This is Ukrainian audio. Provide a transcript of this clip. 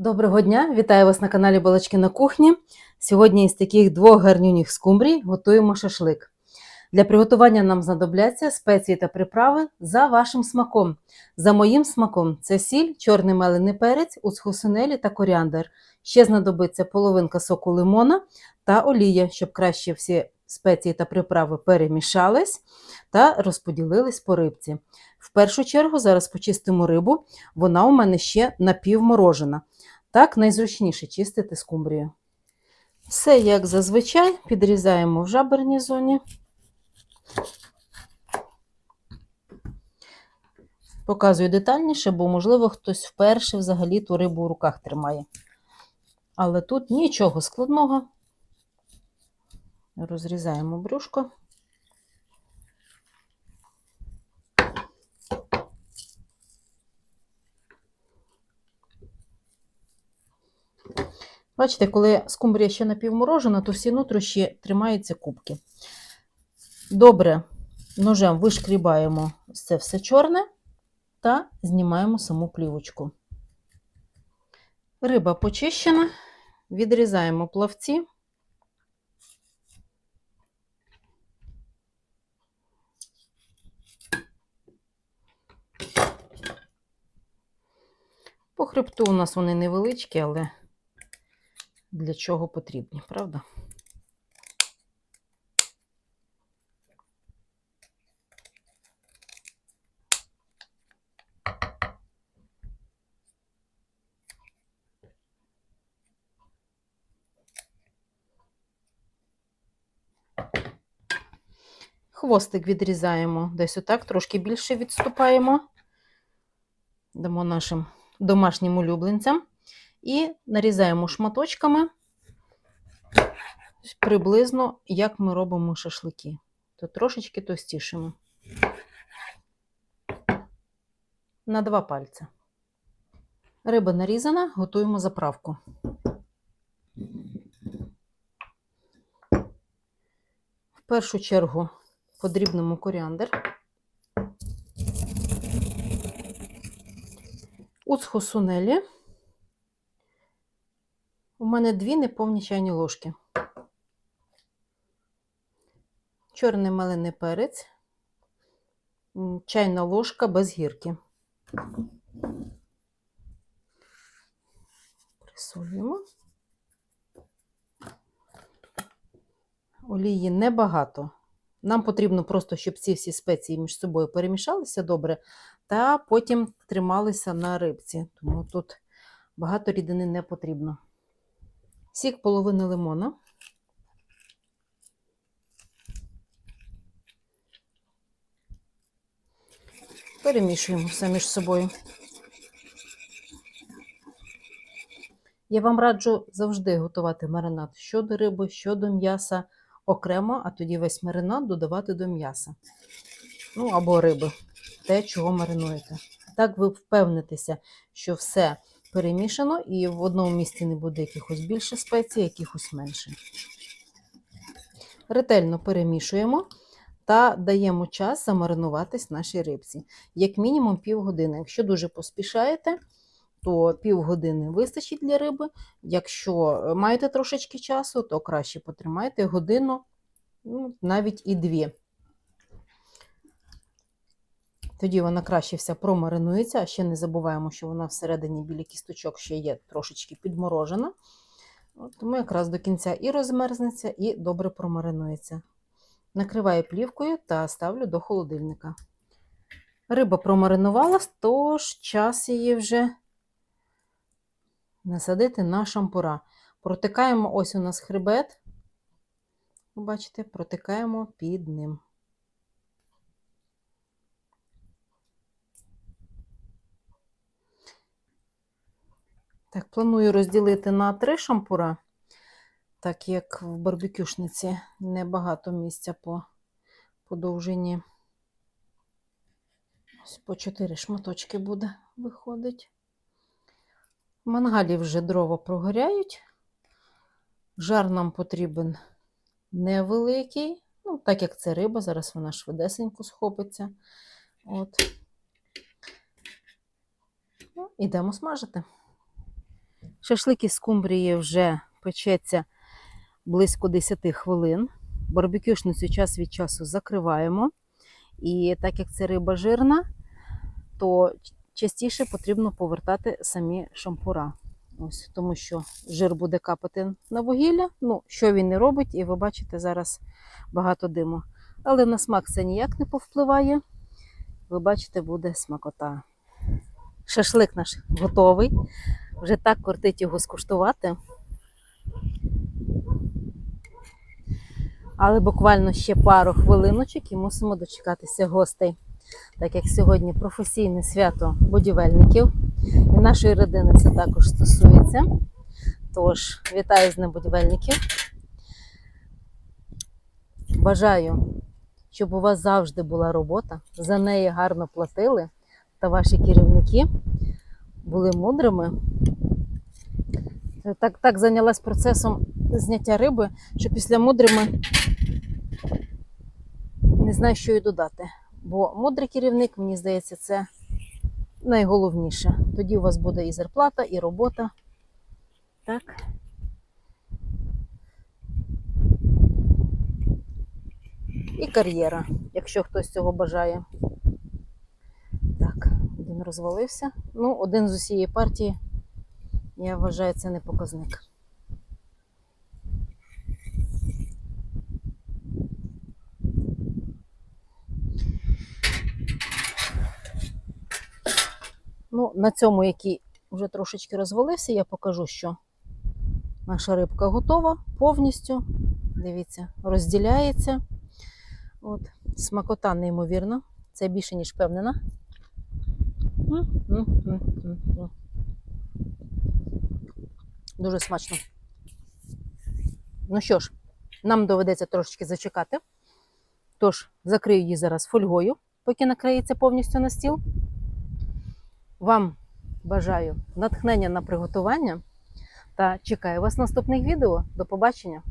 Доброго дня! Вітаю вас на каналі Балачки на кухні. Сьогодні із таких двох гарнюніх скумбрій готуємо шашлик. Для приготування нам знадобляться спеції та приправи за вашим смаком. За моїм смаком це сіль, чорний мелений перець, уцхосунелі та коріандр. Ще знадобиться половинка соку лимона та олія, щоб краще всі спеції та приправи перемішались та розподілились по рибці. В першу чергу зараз почистимо рибу, вона у мене ще напівморожена. Так найзручніше чистити скумбрію. Все як зазвичай, підрізаємо в жаберній зоні. Показую детальніше, бо, можливо, хтось вперше взагалі ту рибу у руках тримає. Але тут нічого складного. Розрізаємо брюшко. Бачите, коли скумбрія ще напівморожена, то всі нутрощі тримаються кубки. Добре, ножем вишкрібаємо це все чорне та знімаємо саму плівочку. Риба почищена, відрізаємо плавці. Хребту у нас вони невеличкі, але для чого потрібні, правда? Хвостик відрізаємо десь отак, трошки більше відступаємо. Дамо нашим домашнім улюбленцям. І нарізаємо шматочками приблизно, як ми робимо шашлики. То трошечки товстішими. На два пальця. Риба нарізана, готуємо заправку. В першу чергу подрібнемо коріандр. Уцху сунелі. У мене дві неповні чайні ложки. Чорний мелений перець, чайна ложка без гірки. Присолюємо. Олії небагато. Нам потрібно просто, щоб ці всі спеції між собою перемішалися добре, та потім трималися на рибці. Тому тут багато рідини не потрібно. Сік половини лимона. Перемішуємо все між собою. Я вам раджу завжди готувати маринад щодо риби, щодо м'яса окремо, а тоді весь маринад додавати до м'яса. Ну, або риби, те, чого маринуєте. Так ви впевнитеся, що все перемішано і в одному місці не буде якихось більше спецій, якихось менше. Ретельно перемішуємо та даємо час замаринуватись нашій рибці. Як мінімум півгодини. Якщо дуже поспішаєте, то півгодини вистачить для риби. Якщо маєте трошечки часу, то краще потримайте годину, ну, навіть і дві. Тоді вона краще вся промаринується, а ще не забуваємо, що вона всередині біля кісточок ще є трошечки підморожена. Тому якраз до кінця і розмерзнеться, і добре промаринується. Накриваю плівкою та ставлю до холодильника. Риба промаринувалась, тож час її вже насадити на шампура. Протикаємо ось у нас хребет. Ви бачите, протикаємо під ним. Так, планую розділити на три шампура, так як в барбекюшниці небагато місця по, по довжині. Ось по чотири шматочки буде виходить. Мангалі вже дрова прогоряють. Жар нам потрібен невеликий. Ну, так як це риба, зараз вона швидесенько схопиться. От. Ну, ідемо смажити. Шашлик із скумбрії вже печеться близько 10 хвилин. Барбекюшницю час від часу закриваємо. І так як це риба жирна, то частіше потрібно повертати самі шампура. Ось, тому що жир буде капати на вугілля. Ну, що він не робить, і ви бачите зараз багато диму. Але на смак це ніяк не повпливає. Ви бачите, буде смакота. Шашлик наш готовий. Вже так кортить його скуштувати. Але буквально ще пару хвилиночок і мусимо дочекатися гостей. Так як сьогодні професійне свято будівельників, і нашої родини це також стосується. Тож, вітаю з Днем будівельників. Бажаю, щоб у вас завжди була робота, за неї гарно платили, та ваші керівники були мудрими. Так, так зайнялась процесом зняття риби, що після мудрими не знаю, що і додати. Бо мудрий керівник, мені здається, це найголовніше. Тоді у вас буде і зарплата, і робота. Так. І кар'єра, якщо хтось цього бажає. Так, один розвалився. Ну, один з усієї партії, я вважаю, це не показник. Ну, на цьому, який вже трошечки розвалився, я покажу, що наша рибка готова повністю. Дивіться, розділяється. От, смакота неймовірна. Це більше, ніж впевнена. Дуже смачно. Ну що ж, нам доведеться трошечки зачекати. Тож, закрию її зараз фольгою, поки накриється повністю на стіл. Вам бажаю натхнення на приготування та чекаю вас в наступних відео. До побачення!